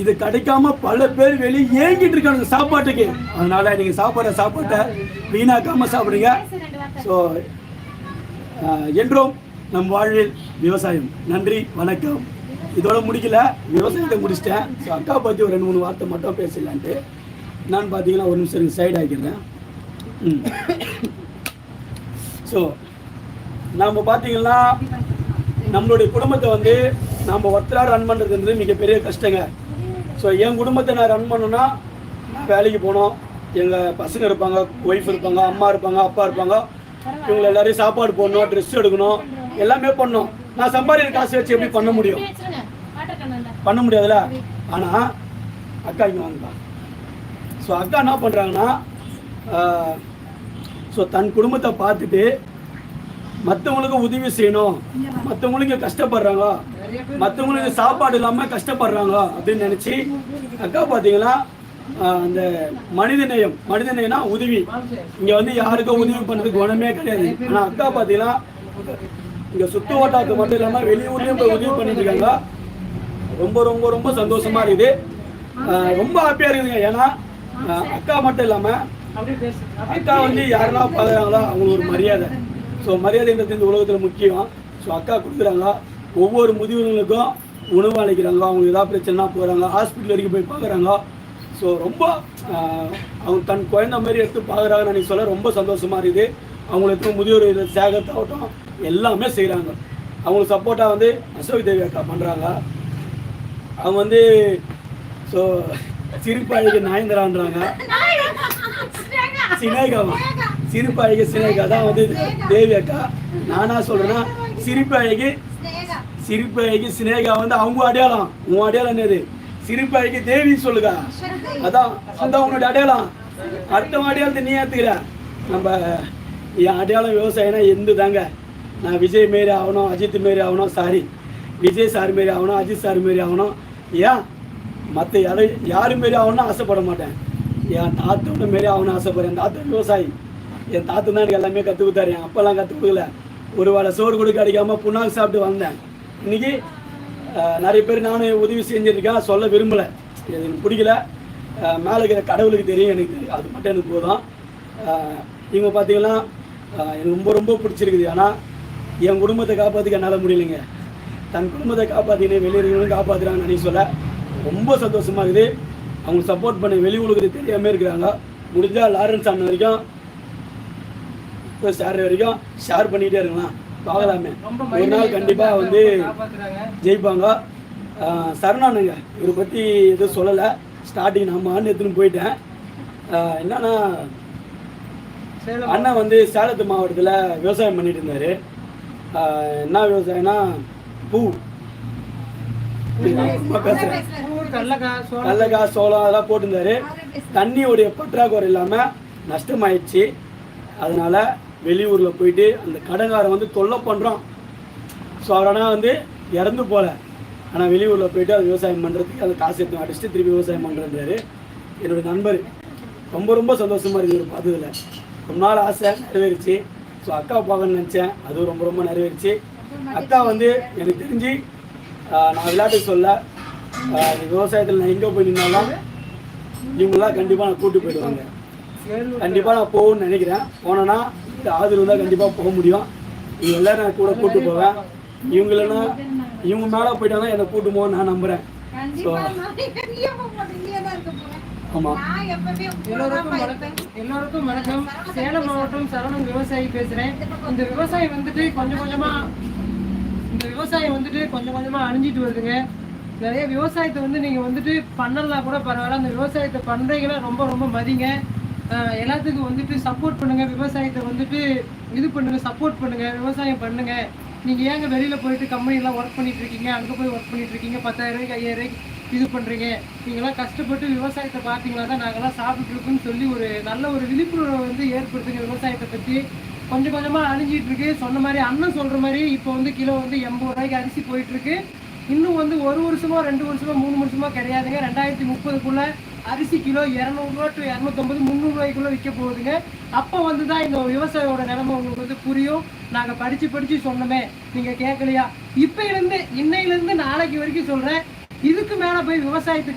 இது கிடைக்காம பல பேர் வெளியே ஏங்கிட்டு இருக்கானுங்க சாப்பாட்டுக்கு. அதனால நீங்க சாப்பாட சாப்பாட்டை வீணாக்காம சாப்பிடுங்க. ஸோ என்றும் நம் வாழ்வில் விவசாயம். நன்றி வணக்கம். இதோட முடிக்கல. விவசாயத்தை முடிச்சிட்டேன். ஸோ அக்கா பற்றி ஒரு ரெண்டு மூணு வார்த்தை மட்டும் பேசலான்ட்டு. நான் பார்த்தீங்கன்னா ஒரு நிமிஷம் சைடு ஆகிக்கிறேன் ஸோ நம்ம பார்த்தீங்கன்னா நம்மளுடைய குடும்பத்தை வந்து நம்ம ஒருத்தராக ரன் பண்ணுறது வந்து மிகப்பெரிய கஷ்டங்க. ஸோ என் குடும்பத்தை நான் ரன் பண்ணணும்னா நான் வேலைக்கு போகணும் எங்கள் பசங்க இருப்பாங்க ஒய்ஃப் இருப்பாங்க அம்மா இருப்பாங்க அப்பா இருப்பாங்க. இவங்க எல்லாரையும் சாப்பாடு போடணும் ட்ரெஸ் எடுக்கணும் எல்லாமே பண்ணோம். நான் சம்பாதிக்கிற காசு வச்சு எப்படி பண்ண முடியும்? பண்ண முடியாதுல்ல? ஆனால் அக்கா இங்கே வாங்கலாம் ஸோ அக்கா என்ன பண்ணுறாங்கன்னா ஸோ தன் குடும்பத்தை பார்த்துட்டு மற்றவங்களுக்கு உதவி செய்யணும். மற்றவங்களுக்கு கஷ்டப்படுறாங்க. மற்றவங்களுக்கு சாப்பாடு இல்லாமல் கஷ்டப்படுறாங்க அப்படின்னு நினச்சி அக்கா பார்த்தீங்கன்னா அந்த மனிதநேயம் மனிதநேயம்னா உதவி. இங்கே வந்து யாருக்கும் உதவி பண்ணுறதுக்கு குணமே கிடையாது. ஆனால் அக்கா பார்த்தீங்கன்னா இங்கே சுற்று வட்டாரத்துக்கு மட்டும் இல்லாமல் வெளியூர்லேயும் போய் உதவி பண்ணிட்டு இருக்காங்க. ரொம்ப ரொம்ப ரொம்ப சந்தோஷமா இருக்குது. ரொம்ப ஹாப்பியாக இருக்குதுங்க. ஏன்னா அக்கா மட்டும் இல்லாமல் அக்கா வந்து யாரெல்லாம் பார்க்குறாங்களோ அவங்களுக்கு ஒரு மரியாதை. ஸோ மரியாதைன்றது இந்த உலகத்தில் முக்கியம். ஸோ அக்கா கொடுக்குறாங்களா ஒவ்வொரு முதியவர்களுக்கும் உணவு அளிக்கிறாங்க. அவங்க ஏதாவது பிரச்சனைனா போகிறாங்க ஹாஸ்பிட்டல் வரைக்கும் போய் பார்க்குறாங்க. ஸோ ரொம்ப அவங்க தன் குழந்தை மாதிரி எடுத்து பார்க்குறாங்கன்னு எனக்கு சொல்ல ரொம்ப சந்தோஷமாக இருக்குது. அவங்களுக்கு முதியோர் இது சேகத்தாகட்டும் எல்லாமே செய்கிறாங்க அவங்களுக்கு சப்போர்ட்டாக வந்து அசோக் தேவி அக்கா பண்ணுறாங்க அவங்க வந்து ஸோ சிரிப்பாளிக்கு நாயந்திரான்றாங்க. சினேகாவா சிரிப்பாளிக்கு சினேகா தான் வந்து தேவி அக்கா. நானா சொல்கிறேன்னா சிரிப்பாளிக்கு சிரிப்பாளிக்கு சினேகா வந்து அவங்க அடையாளம். உன் அடையாளம் என்னது? சிரிப்பாளிக்கு தேவி சொல்லுங்க அதான் அதான் உன்னோட அடையாளம். அடுத்த அடையாளத்தை நீ ஏத்துக்கிற. நம்ம என் அடையாளம் விவசாயம்னா எந்த தாங்க நான் விஜய் மாரி ஆகணும் அஜித் மாரி ஆகணும் சாரி. விஜய் சார் மாரி ஆகணும் அஜித் சார் மாரி ஆகணும். ஏன்? மற்ற யாரு யாரு மாரி ஆகணும்னு ஆசைப்பட மாட்டேன். என் தாத்தோட மாரி ஆகணும்னு ஆசைப்படுறேன். என் தாத்தா விவசாயி. என் தாத்தன் தான் எனக்கு எல்லாமே கற்றுக் கொடுத்தாரு. என் அப்பெல்லாம் கற்றுக் கொடுக்கல. ஒரு வேளை சோறு கொடுக்க அடிக்காமல் புண்ணாக்கு சாப்பிட்டு வந்தேன். இன்னைக்கு நிறைய பேர் நானும் உதவி செஞ்சுருக்கேன் சொல்ல விரும்பலை. எனக்கு பிடிக்கல. மேலே இருக்கிற கடவுளுக்கு தெரியும் எனக்கு அது மட்டும் எனக்கு போதும். இவங்க பார்த்தீங்கன்னா எனக்கு ரொம்ப ரொம்ப பிடிச்சிருக்குது. ஆனால் என் குடும்பத்தை காப்பாற்றிக்க என்னால் முடியலைங்க. தன் குடும்பத்தை காப்பாற்றினு வெளியிருக்கணும் காப்பாற்றுறாங்கன்னு நினைக்க சொல்ல ரொம்ப சந்தோஷமாக இருக்குது. அவங்க சப்போர்ட் பண்ணி வெளி உலகத்துக்கு தெரியாமல் இருக்கிறாங்க. முடிஞ்சால் லாரன்ஸ் அண்ணன் வரைக்கும் இப்போ ஷேர் வரைக்கும் ஷேர் பண்ணிகிட்டே இருக்கலாம். பார்க்கலாமே. ஒரு நாள் கண்டிப்பாக வந்து ஜெயிப்பாங்க. சரணானுங்க இவரை பற்றி எதுவும் சொல்லலை. ஸ்டார்டிங் நம்ம ஆண்டு எடுத்துன்னு போயிட்டேன். என்னன்னா அண்ணன் வந்து சேலத்து மாவட்டத்தில் விவசாயம் பண்ணிட்டு இருந்தார். என்ன விவசாயம்னா பூ. கடலக்காய் சோளம். அதெல்லாம் போட்டிருந்தாரு. தண்ணியோடைய பற்றாக்குறை இல்லாமல் நஷ்டமாயிடுச்சு. அதனால வெளியூரில் போயிட்டு அந்த கடைக்காரன் வந்து தொல்லை பண்ணுறான் ஸோ அவர் ஆனால் வந்து இறந்து போகல ஆனால் வெளியூரில் போயிட்டு அது விவசாயம் பண்ணுறதுக்கு அந்த காசு எடுத்து அடிச்சுட்டு திருப்பி விவசாயம் பண்ணுறாரு என்னோட நண்பர். ரொம்ப ரொம்ப சந்தோஷமாக இருக்குது பார்த்ததில். ரொம்ப நாள் ஆசை நிறைவேறிச்சு. ஸோ அக்கா பார்க்கணும்னு நினச்சேன். அதுவும் ரொம்ப ரொம்ப நிறைவேறிச்சு. அக்கா வந்து எனக்கு தெரிஞ்சு நான் விளையாட்டு சொல்ல விவசாயத்தில் நான் எங்கே போய் நின்னாலும் இவங்களாம் கண்டிப்பாக நான் கூட்டு போயிடுவாங்க. கண்டிப்பாக நான் போகணும்னு நினைக்கிறேன். போனேன்னா இந்த ஆதரவு தான் கண்டிப்பாக போக முடியும். இவங்க எல்லாரும் நான் கூட கூட்டு போவேன். இவங்க இல்லைன்னா இவங்க மேலே போயிட்டாங்கன்னா என்னை கூட்டு போக நான் நம்புகிறேன் ஸோ ஆமாம் எல்லோருக்கும் வணக்கம். சேலம் மாவட்டம் சரவணன் விவசாயி பேசுறேன். இந்த விவசாயம் வந்துட்டு கொஞ்சம் கொஞ்சமா இந்த விவசாயம் வந்துட்டு கொஞ்சம் கொஞ்சமா அழிஞ்சிட்டு வருதுங்க. நிறைய விவசாயத்தை வந்து நீங்க வந்துட்டு பண்ணலாம் கூட பரவாயில்ல. அந்த விவசாயத்தை பண்றீங்கன்னா ரொம்ப ரொம்ப மதிங்க. எல்லாத்துக்கும் வந்துட்டு சப்போர்ட் பண்ணுங்க விவசாயத்தை வந்துட்டு இது பண்ணுங்க சப்போர்ட் பண்ணுங்க விவசாயம் பண்ணுங்க. நீங்க ஏங்க வெளியில போயிட்டு கம்பெனிலாம் ஒர்க் பண்ணிட்டு இருக்கீங்க? அங்க போய் ஒர்க் பண்ணிட்டு இருக்கீங்க? பத்தாயிரம் ரூபாய்க்கு ஐயாயிரம் ரூபாய்க்கு இது பண்றீங்க. நீங்களாம் கஷ்டப்பட்டு விவசாயத்தை பார்த்தீங்களா தான் நாங்களாம் சாப்பிட்டு இருக்கோம்னு சொல்லி ஒரு நல்ல ஒரு விழிப்புணர்வை வந்து ஏற்படுத்துங்க விவசாயத்தை பத்தி. கொஞ்சம் கொஞ்சமா அழிஞ்சிட்டு இருக்கு. சொன்ன மாதிரி அண்ணன் சொல்ற மாதிரி இப்போ வந்து கிலோ வந்து எண்பது ரூபாய்க்கு அரிசி போயிட்டு இருக்கு. இன்னும் வந்து ஒரு வருஷமோ ரெண்டு வருஷமோ மூணு வருஷமோ கிடையாதுங்க. ரெண்டாயிரத்தி முப்பதுக்குள்ள அரிசி கிலோ இரநூறுவா டு இரநூத்தம்பது முந்நூறுவாய்க்குள்ள விற்க போகுதுங்க. அப்போ வந்து தான் இந்த விவசாயியோட நிலைமை உங்களுக்கு வந்து புரியும். நாங்கள் படித்து படித்து சொன்னோமே. நீங்கள் கேட்கலையா இப்போ இருந்து இன்னையிலேருந்து நாளைக்கு வரைக்கும் சொல்கிறேன் இதுக்கு மேலே போய் விவசாயத்துக்கு